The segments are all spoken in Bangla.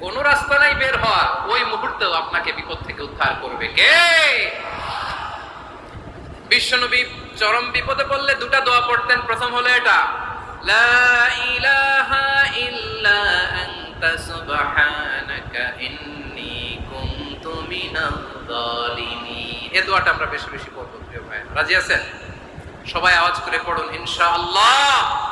কোন রাস্তা নাই বের হওয়া ওই আপনাকে বিপদ থেকে উদ্ধার করবে কে? বিশ্বনবী চরম বিপদে দুটা দোয়া পড়তেন। প্রথম হলো এটা আমরা বেশি বেশি প্রিয় ভাই রাজি আছেন? সবাই আওয়াজ করে পড়ুন, ইনশাআল্লাহ।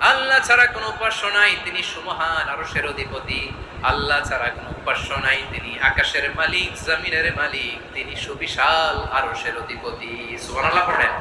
আল্লাহ ছাড়া কোনো উপাস্য নাই, তিনি সুমহান আরশের অধিপতি। আল্লাহ ছাড়া কোনো উপাস্য নাই, তিনি আকাশের মালিক, জমিনের মালিক, তিনি সুবিশাল আরশের অধিপতি। সুবহানাল্লাহ পড়েন।